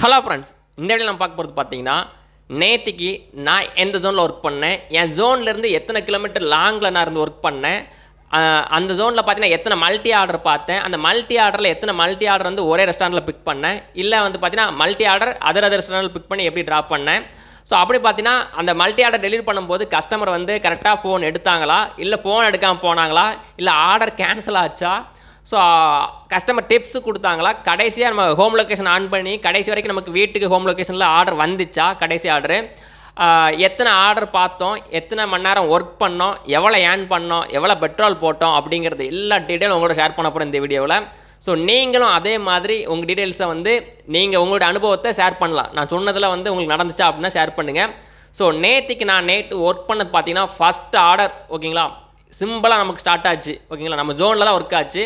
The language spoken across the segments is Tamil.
ஹலோ ஃப்ரெண்ட்ஸ் இந்த வீடியோ நம்ம பார்க்க போகிறது பார்த்தீங்கன்னா நேற்றுக்கு நான் எந்த ஜோனில் ஒர்க் பண்ணேன் என் ஜோன்லேருந்து எத்தனை கிலோமீட்டர் லாங்கில் நான் இருந்து ஒர்க் பண்ணேன் அந்த ஜோனில் பார்த்தீங்கன்னா எத்தனை மல்டி ஆர்டர் பார்த்தேன் அந்த மல்டி ஆர்டரில் எத்தனை மல்டி ஆர்டர் வந்து ஒரே ரெஸ்டாரண்ட்டில் பிக் பண்ணேன் இல்லை வந்து பார்த்தீங்கன்னா மல்டி ஆர்டர் அதர் அதர் ரெஸ்டாரண்ட்டில் பிக் பண்ணி எப்படி ட்ராப் பண்ணேன். ஸோ அப்படி பார்த்தீங்கன்னா அந்த மல்டி ஆர்டர் டெலிவரி பண்ணும்போது கஸ்டமர் வந்து கரெக்டாக ஃபோன் எடுத்தாங்களா இல்லை ஃபோன் எடுக்காமல் போனாங்களா இல்லை ஆர்டர் கேன்சல் ஆச்சா ஸோ கஸ்டமர் டிப்ஸ் கொடுத்தாங்களா? கடைசியாக நம்ம ஹோம் லொக்கேஷன் ஆன் பண்ணி கடைசி வரைக்கும் நமக்கு வீட்டுக்கு ஹோம் லொக்கேஷனில் ஆர்டர் வந்துச்சா? கடைசி ஆர்டரு uh, எத்தனை ஆர்டர் பார்த்தோம்? எத்தனை மணி நேரம் ஒர்க் பண்ணோம்? எவ்வளோ ஏர்ன் பண்ணோம்? எவ்வளோ பெட்ரோல் போட்டோம்? அப்படிங்கிறது எல்லா டீட்டெயிலும் உங்களோட ஷேர் பண்ண போகிறேன் இந்த வீடியோவில் ஸோ நீங்களும் அதே மாதிரி உங்கள் டீட்டெயில்ஸை வந்து நீங்கள் உங்களோட அனுபவத்தை ஷேர் பண்ணலாம். நான் சொன்னதில் வந்து உங்களுக்கு நடந்துச்சா அப்படின்னா ஷேர் பண்ணுங்கள் ஸோ நேற்றுக்கு நான் நேற்று ஒர்க் பண்ணது பார்த்தீங்கன்னா ஃபஸ்ட் ஆர்டர் ஓகேங்களா சிம்பிளாக நமக்கு ஸ்டார்ட் ஆச்சு. ஓகேங்களா நம்ம ஜோனில் தான் ஒர்க் ஆச்சு.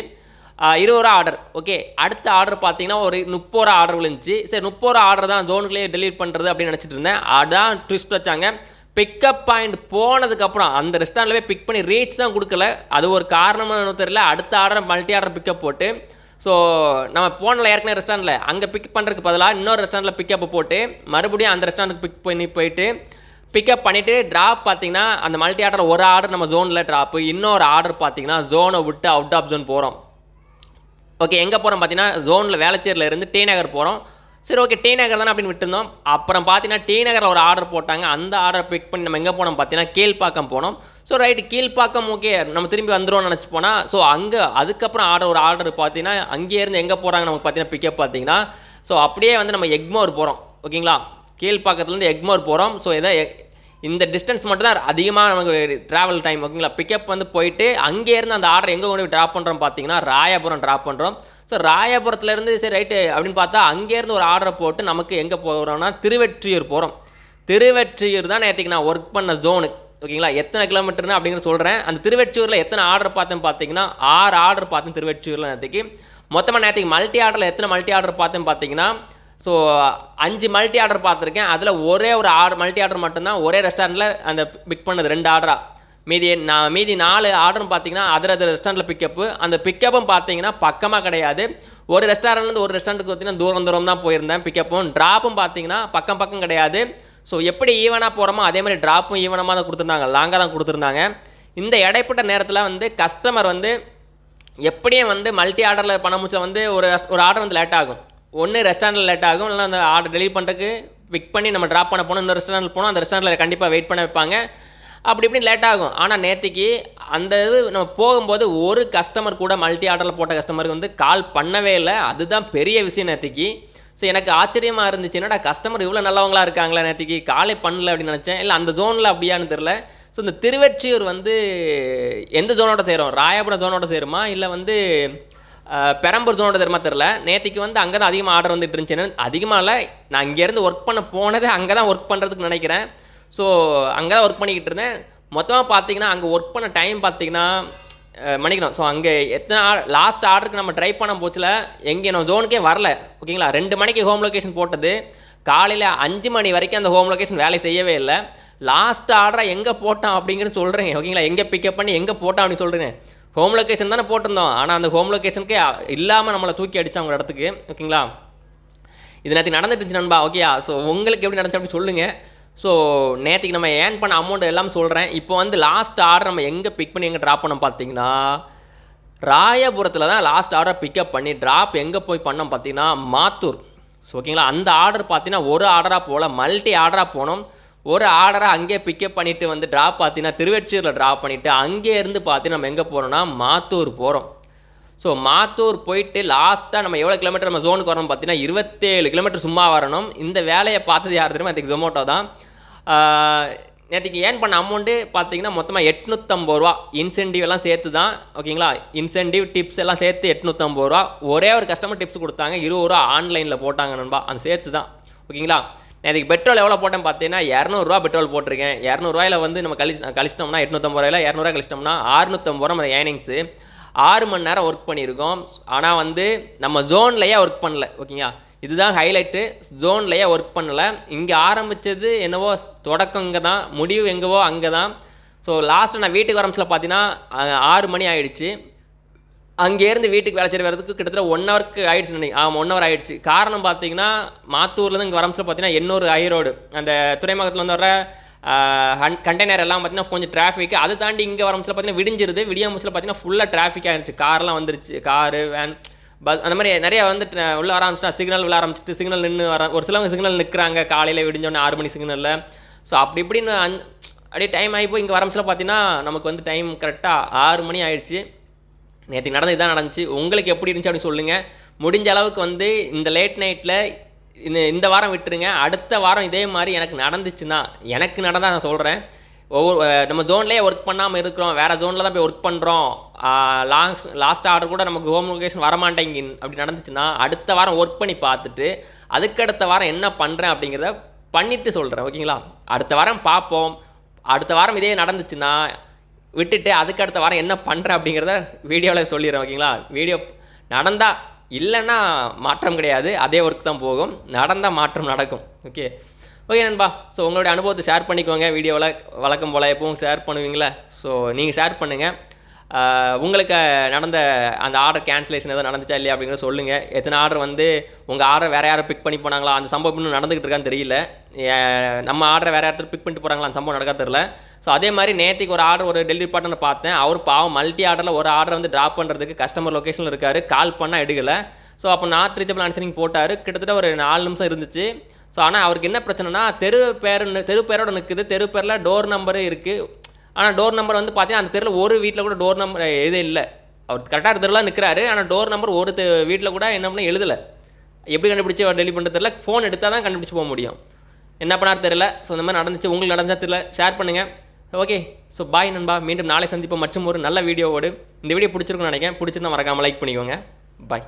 இருபது ரூபா ஆர்டர். ஓகே அடுத்த ஆர்டர் பார்த்தீங்கன்னா ஒரு முப்பது ரூபா ஆர்டர் விழுந்துச்சு. சரி முப்பது ரூபா ஆர்டர் தான் ஜோனுக்குள்ளேயே டெலிவரி பண்ணுறது அப்படின்னு நினச்சிட்டு இருந்தேன். அதான் ட்விஸ்ட் வச்சாங்க. பிக்கப் பாயிண்ட் போனதுக்கப்புறம் அந்த ரெஸ்டாரண்ட்டில் போய் பிக் பண்ணி ரீச் தான் கொடுக்கல. அது ஒரு காரணமாக தெரியல. அடுத்த ஆர்டர் மல்டி ஆர்டர் பிக்கப் போட்டு ஸோ நம்ம போனல ஏற்கனவே ரெஸ்டாரண்ட்டில் அங்கே பிக் பண்ணுறதுக்கு பதிலாக இன்னொரு ரெஸ்டாரண்ட்டில் பிக்கப் போட்டு மறுபடியும் அந்த ரெஸ்டாரண்ட்டுக்கு பிக் பண்ணி போயிட்டு பிக்கப் பண்ணிவிட்டு ட்ராப் பார்த்தீங்கன்னா அந்த மல்டி ஆர்டர் ஒரு ஆர்டர் நம்ம ஜோனில் ட்ராப்பு இன்னொரு ஆர்டர் பார்த்தீங்கன்னா ஜோனை விட்டு அவுட் ஆஃப் ஜோன் போகிறோம் ஓகே எங்கே போகிறோம் பார்த்தீங்கன்னா ஜோனில் வேளச்சேரியில் இருந்து டி நகர் போகிறோம் சரி ஓகே டி நகர் தானே அப்படின்னு விட்டுருந்தோம். அப்புறம் பார்த்தீங்கன்னா டி நகரில் ஒரு ஆர்டர் போட்டாங்க. அந்த ஆர்டர் பிக் பண்ணி நம்ம எங்கே போனோம் பார்த்தீங்கன்னா கீழ்ப்பாக்கம் போனோம். ஸோ ரைட்டு கீழ்ப்பாக்கம் ஓகே நம்ம திரும்பி வந்துடுவோம்னு நினச்சி போனால் ஸோ அங்கே அதுக்கப்புறம் ஆர்டர் ஒரு ஆர்டர் பார்த்தீங்கன்னா அங்கேயே இருந்து எங்கே போகிறாங்க நமக்கு பார்த்தீங்கன்னா பிக்கப் பார்த்தீங்கன்னா ஸோ அப்படியே வந்து நம்ம எக்மோர் போகிறோம் ஓகேங்களா கீழ்ப்பாக்கத்துலேருந்து எக்மோர் போகிறோம் ஸோ எதாவது இந்த டிஸ்டன்ஸ் மட்டும் தான் அதிகமாக நமக்கு ட்ராவல் டைம் ஓகேங்களா பிக்கப் வந்து போயிட்டு அங்கேருந்து அந்த ஆர்டர் எங்கே கொண்டு போய் ட்ராப் பண்ணுறோம் பார்த்தீங்கன்னா ராயபுரம் ட்ராப் பண்ணுறோம் ஸோ ராயபுரத்துலேருந்து சரி ரைட்டு அப்படின்னு பார்த்தா அங்கேருந்து ஒரு ஆர்டரை போட்டு நமக்கு எங்கே போகிறோம்னா திருவெற்றியூர் போகிறோம் திருவெற்றியூர் தான் நேற்றுக்கு நான் ஒர்க் பண்ண ஜோனு ஓகேங்களா எத்தனை கிலோமீட்டர்னு அப்படிங்கிறத சொல்கிறேன் அந்த திருவெற்றியூரில் எத்தனை ஆர்டர் பார்த்தேன் பார்த்தீங்கன்னா ஆறு ஆர்டர் பார்த்தேன் திருவெற்றியூரில் நேற்றுக்கு மொத்தமாக நேற்றுக்கு மல்டி ஆர்டரில் எத்தனை மல்டி ஆர்டர் பார்த்தேன் பார்த்தீங்கன்னா ஸோ அஞ்சு மல்டி ஆர்டர் பார்த்துருக்கேன். அதில் ஒரே ஒரு ஆர்டர் மல்டி ஆர்டர் மட்டும்தான். ஒரே ரெஸ்டாரண்ட்டில் அந்த பிக் பண்ணது ரெண்டு ஆர்டராக மீதி நான் மீதி நாலு ஆர்டர்னு பார்த்தீங்கன்னா அதர் அதர் ரெஸ்டாரண்ட்டில் பிக்கப்பு அந்த பிக்கப்பும் பார்த்தீங்கன்னா பக்கமாக கிடையாது. ஒரு ரெஸ்டாரண்ட்லேருந்து ஒரு ரெஸ்டாரண்ட்டுக்கு பார்த்தீங்கன்னா தூரம் தூரம் தான் போயிருந்தேன் பிக்கப்பும் ட்ராப்பும் பார்த்தீங்கன்னா பக்கம் பக்கம் கிடையாது. ஸோ எப்படி ஈவனாக போகிறோமோ அதே மாதிரி ட்ராப்பும் ஈவனமாக தான் கொடுத்துருந்தாங்க. லாங்காக தான் கொடுத்துருந்தாங்க. இந்த இடைப்பட்ட நேரத்தில் வந்து கஸ்டமர் வந்து எப்படியும் வந்து மல்டி ஆர்டரில் பண்ண முடிச்ச வந்து ஒரு ஒரு ஆர்டர் வந்து லேட் ஆகும். ஒன்று ரெஸ்டாரண்ட்டில் லேட் ஆகும் இல்லைனா அந்த ஆர்டர் டெலிவரி பண்ணுறதுக்கு பிக் பண்ணி நம்ம ட்ராப் பண்ண போனோம் இந்த ரெஸ்டாரண்ட் போனோம் அந்த ரெஸ்டாரண்ட்டில் கண்டிப்பாக வெயிட் பண்ண வைப்பாங்க. அப்படி இப்படி லேட் ஆகும். ஆனால் நேற்றுக்கு அந்த இது நம்ம போகும்போது ஒரு கஸ்டமர் கூட மல்டி ஆர்டரில் போட்ட கஸ்டமருக்கு வந்து கால் பண்ணவே இல்லை. அதுதான் பெரிய விஷயம் நேற்றுக்கு ஸோ எனக்கு ஆச்சரியமாக இருந்துச்சு. என்னடா கஸ்டமர் இவ்வளோ நல்லவங்களா இருக்காங்களா நேற்றுக்கு காலே பண்ணல அப்படின்னு நினச்சேன். இல்லை அந்த ஜோனில் அப்படியான்னு தெரில ஸோ இந்த திருவெற்றியூர் வந்து எந்த ஜோனோட சேரும்? ராயபுரம் ஜோனோட சேருமா? இல்லை வந்து பெரம்பூர் ஜோனோட தெரியுமா தெரில நேற்றுக்கு வந்து அங்கே தான் அதிகமாக ஆர்டர் வந்துட்டு இருந்துச்சுன்னு அதிகமாக இல்லை நான் இங்கேருந்து ஒர்க் பண்ண போனதே அங்கே தான் ஒர்க் பண்ணுறதுக்கு நினைக்கிறேன். ஸோ அங்கே தான் ஒர்க் பண்ணிக்கிட்டு இருந்தேன். மொத்தமாக பார்த்தீங்கன்னா அங்கே ஒர்க் பண்ண டைம் பார்த்தீங்கன்னா மணிக்கணும் ஸோ அங்கே எத்தனை லாஸ்ட் ஆர்டருக்கு நம்ம ட்ரை பண்ண போச்சில் எங்கே நம்ம ஜோனுக்கே வரல. ஓகேங்களா ரெண்டு மணிக்கு ஹோம் லொக்கேஷன் போட்டது. காலையில் அஞ்சு மணி வரைக்கும் அந்த ஹோம் லொக்கேஷன் வேலை செய்யவே இல்லை. லாஸ்ட் ஆர்டரை எங்கே போட்டான் அப்படிங்கிறது சொல்கிறேன் ஓகேங்களா எங்கே பிக்கப் பண்ணி எங்கே போட்டான் அப்படின்னு சொல்கிறேன் ஹோம் லொக்கேஷன் தானே போட்டிருந்தோம். ஆனால் அந்த ஹோம் லொக்கேஷனுக்கே இல்லாமல் நம்மளை தூக்கி அடிச்சாங்க அவங்க இடத்துக்கு. ஓகேங்களா? இது நேற்று நடந்துட்டுச்சு நண்பா. ஓகேயா ஸோ உங்களுக்கு எப்படி நடந்துச்சு அப்படின்னு சொல்லுங்கள் ஸோ நேற்றுக்கு நம்ம ஏர்ன் பண்ண அமௌண்ட் எல்லாம் சொல்கிறேன் இப்போ வந்து லாஸ்ட் ஆர்டர் நம்ம எங்கே பிக் பண்ணி எங்கே ட்ராப் பண்ணோம் பார்த்தீங்கன்னா ராயபுரத்தில் தான் லாஸ்ட் ஆர்டரை பிக்கப் பண்ணி ட்ராப் எங்கே போய் பண்ணோம் பார்த்தீங்கன்னா மாத்தூர். ஸோ ஓகேங்களா அந்த ஆர்டர் பார்த்தீங்கன்னா ஒரு ஆர்டராக போகல மல்டி ஆர்டராக போனோம். ஒரு ஆர்டரை அங்கேயே பிக்கப் பண்ணிவிட்டு வந்து ட்ராப் பார்த்தீங்கன்னா திருவெற்றியூரில் ட்ராப் பண்ணிவிட்டு அங்கேருந்து இருந்து பார்த்தீங்கன்னா நம்ம எங்கே போகிறோம்னா மாத்தூர் போகிறோம் ஸோ மாத்தூர் போயிட்டு லாஸ்ட்டாக நம்ம எவ்வளோ கிலோமீட்டர் நம்ம ஜோனுக்கு வரணும் பார்த்தீங்கன்னா இருபத்தேழு கிலோமீட்டர் சும்மா வரணும். இந்த வேலையை பார்த்தது யார் தெரியுமா? அதுக்கு ஜொமோட்டோ தான். நேற்றுக்கு ஏன் பண்ண அமௌண்ட்டு பார்த்தீங்கன்னா மொத்தமாக எட்நூற்றம்பது ரூபா. இன்சென்டிவ் எல்லாம் சேர்த்து தான் ஓகேங்களா இன்சென்டிவ் டிப்ஸ் எல்லாம் சேர்த்து எட்நூற்றம்பது ரூபா. ஒரே ஒரு கஸ்டமர் டிப்ஸ் கொடுத்தாங்க. இருபது ரூபா ஆன்லைனில் போட்டாங்க நண்பா. அந்த சேர்த்து தான் ஓகேங்களா நேற்றுக்கு பெட்ரோல் எவ்வளோ போட்டேன் பார்த்தீங்கன்னா இரநூறுவா பெட்ரோல் போட்டிருக்கேன். இரநூறுவாயில் வந்து நம்ம கழிச்சு கழிச்சிட்டோம்னா எட்நூற்றம்பது ரூபாயில் இரநூறுவா கழிச்சிட்டோம்னா அறுநூற்றம்பது ரூபா நம்ம ஏர்னிங்ஸு ஆறு மணி நேரம் ஒர்க் பண்ணியிருக்கோம். ஆனால் வந்து நம்ம ஜோன்லேயே ஒர்க் பண்ணல ஓகேங்களா இதுதான் ஹைலைட்டு ஜோன்லேயே ஒர்க் பண்ணலை. இங்கே ஆரம்பித்தது என்னவோ தொடக்கம் இங்கே தான் முடிவு எங்கேவோ அங்கே தான் ஸோ லாஸ்ட்டு நான் வீட்டுக்கு வரம்சில் பார்த்தீங்கன்னா ஆறு மணி ஆயிடுச்சு. அங்கேருந்து வீட்டுக்கு வேலை செய்ய வரதுக்கு கிட்டத்தட்ட ஒன் ஹவருக்கு ஆயிடுச்சு நினை ஆமாம் ஒன் ஹவர் ஆயிடுச்சு. காரணம் பார்த்தீங்கன்னா மாத்தூர்லேருந்து இங்கே வரம்சில் பார்த்தீங்கன்னா எண்ணூறு ஐரோடு அந்த துறைமுகத்தில் வந்து வர கண்டெய்னர் எல்லாம் பார்த்தீங்கன்னா கொஞ்சம் டிராஃபிக் அதை தாண்டி இங்கே வரம்சில் பார்த்தீங்கன்னா விடிஞ்சிருது. விடியாமச்சில் பார்த்தீங்கன்னா ஃபுல்லாக டிராஃபிக் ஆயிருச்சு. கார்லாம் வந்துருச்சு. காரு வேன் பஸ் அந்த மாதிரி நிறைய வந்து உள்ள ஆரம்பிச்சுனா ஆரம்பிச்சிட்டா சிக்னல் உள்ள ஆரம்பிச்சிட்டு சிக்னல் நின்று வர ஒரு சிலவங்க சிக்னல் நிற்கிறாங்க காலையில் விடிஞ்சோடனே ஆறு மணி சிக்னலில் ஸோ அப்படி இப்படின்னு அந் அப்படியே டைம் ஆகி போய் இங்கே வரம்சில் பார்த்தீங்கன்னா நமக்கு வந்து டைம் கரெக்டாக ஆறு மணி ஆயிடுச்சு. நேற்று நடந்தது இதான் நடந்துச்சு. உங்களுக்கு எப்படி இருந்துச்சு அப்படின்னு சொல்லுங்கள் முடிஞ்ச அளவுக்கு வந்து இந்த லேட் நைட்டில் இந்த இந்த வாரம் விட்டுருங்க. அடுத்த வாரம் இதே மாதிரி எனக்கு நடந்துச்சுன்னா எனக்கு நடந்தால் நான் சொல்கிறேன் ஒவ்வொரு நம்ம ஜோன்லேயே ஒர்க் பண்ணாமல் இருக்கிறோம். வேறு ஜோனில் தான் போய் ஒர்க் பண்ணுறோம் லாஸ்ட் லாஸ்ட் ஆர்டர் கூட நமக்கு ஹோம் லொக்கேஷன் வரமாட்டேங்க. அப்படி நடந்துச்சுன்னா அடுத்த வாரம் ஒர்க் பண்ணி பார்த்துட்டு அதுக்கடுத்த வாரம் என்ன பண்ணுறேன் அப்படிங்கிறத பண்ணிவிட்டு சொல்கிறேன் ஓகேங்களா? அடுத்த வாரம் பார்ப்போம். அடுத்த வாரம் இதே நடந்துச்சுன்னா விட்டுட்டு அதுக்கு அடுத்த வாரம் என்ன பண்ணுறேன் அப்படிங்கிறத வீடியோவில் சொல்லிடுறேன் ஓகேங்களா? வீடியோ நடந்தால் இல்லைன்னா மாற்றம் கிடையாது. அதே ஒர்க் தான் போகும். நடந்தால் மாற்றம் நடக்கும். ஓகே? ஓகே நண்பா. ஸோ உங்களுடைய அனுபவத்தை ஷேர் பண்ணிக்கோங்க. வீடியோவில் வழக்கம் போல் எப்பவும் ஷேர் பண்ணுவீங்களே? ஸோ நீங்கள் ஷேர் பண்ணுங்கள் உங்களுக்கு நடந்த அந்த ஆர்டர் கேன்சலேஷன் எதாவது நடந்துச்சா இல்லையா அப்படிங்கிற சொல்லுங்கள் எத்தனை ஆர்டர் வந்து உங்கள் ஆர்டர் வேறு யாரும் பிக் பண்ணி போனாங்களா? அந்த சம்பவம் இன்னும் நடந்துகிட்டு இருக்கான்னு தெரியல. நம்ம ஆர்டரை வேறு இடத்துல பிக் பண்ணிட்டு போகிறாங்களா அந்த சம்பவம் நடக்க ஸோ அதே மாதிரி நேற்றுக்கு ஒரு ஆர்டர் ஒரு டெலிவரி பார்ட்னர் பார்த்தேன். அவர் பாவம் மல்டி ஆர்டரில் ஒரு ஆர்டர் வந்து ட்ராப் பண்ணுறதுக்கு கஸ்டமர் லொக்கேஷனில் இருக்கார். கால் பண்ணால் எடுக்கலை. ஸோ அப்போ நாட் ரீச்சபிள் ஆன்சரிங் போட்டார். கிட்டத்தட்ட ஒரு நாலு நிமிஷம் இருந்துச்சு. ஸோ ஆனால் அவருக்கு என்ன பிரச்சனைனா தெரு பேர் தெரு பேரோட நிற்குது தெரு பேரில் டோர் நம்பரு இருக்குது ஆனால் டோர் நம்பர் வந்து பார்த்தீங்கன்னா அந்த தெருவில் ஒரு வீட்டில் கூட டோர் நம்பர் எது இல்லை. அவர் கரெக்டாக தெருலாம் நிற்கிறாரு ஆனால் டோர் நம்பர் ஒரு வீட்டில் கூட என்ன பண்ண எழுதலை. எப்படி கண்டுபிடிச்சி டெலிவரி பண்ணுறது தெரியல. ஃபோன் எடுத்தால் தான் கண்டுபிடிச்சி போக முடியும். என்ன பண்ணார் தெரியல? ஸோ இந்த மாதிரி நடந்துச்சு. உங்களுக்கு நடந்தா தெரியல? ஷேர் பண்ணுங்கள் ஓகே ஸோ பாய் நண்பா. மீண்டும் நாளை சந்திப்போம். மற்றும் ஒரு நல்ல வீடியோவோடு இந்த வீடியோ பிடிச்சிருக்குன்னு நினைக்கிறேன். பிடிச்சிருந்தா மறக்காமல் லைக் பண்ணிக்கோங்க. பாய்